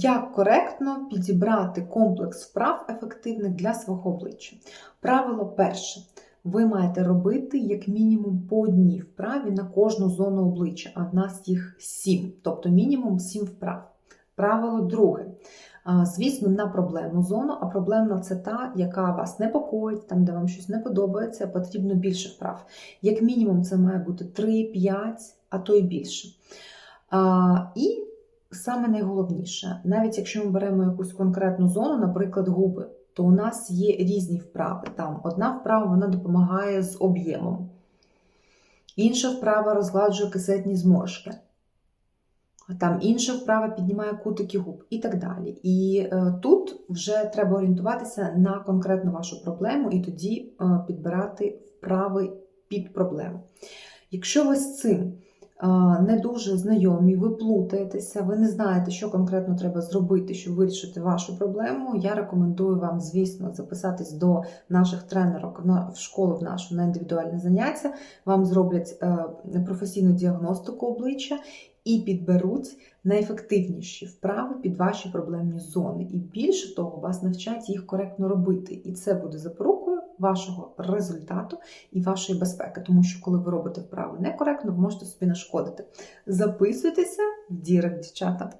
Як коректно підібрати комплекс вправ ефективних для свого обличчя? Правило перше. Ви маєте робити як мінімум по одній вправі на кожну зону обличчя, а в нас їх сім, тобто мінімум сім вправ. Правило друге. Звісно, на проблемну зону, а проблемна це та, яка вас непокоїть, там, де вам щось не подобається, потрібно більше вправ. Як мінімум, це має бути 3-5, а то й більше. І саме найголовніше, навіть якщо ми беремо якусь конкретну зону, наприклад, губи, то у нас є різні вправи. Там одна вправа вона допомагає з об'ємом, інша вправа розгладжує кисетні зморшки. Там інша вправа піднімає кутики губ і так далі. І е, тут вже треба орієнтуватися на конкретну вашу проблему і тоді е, підбирати вправи під проблему. Якщо ви з цим не дуже знайомі, ви плутаєтеся, ви не знаєте, що конкретно треба зробити, щоб вирішити вашу проблему, я рекомендую вам, звісно, записатись до наших тренерок в школу в нашу на індивідуальне заняття. Вам зроблять е, професійну діагностику обличчя і підберуть найефективніші вправи під ваші проблемні зони. І більше того, вас навчать їх коректно робити. І це буде запорукою вашого результату і вашої безпеки. Тому що, коли ви робите вправи некоректно, ви можете собі нашкодити. Записуйтеся в Дірект, дівчата.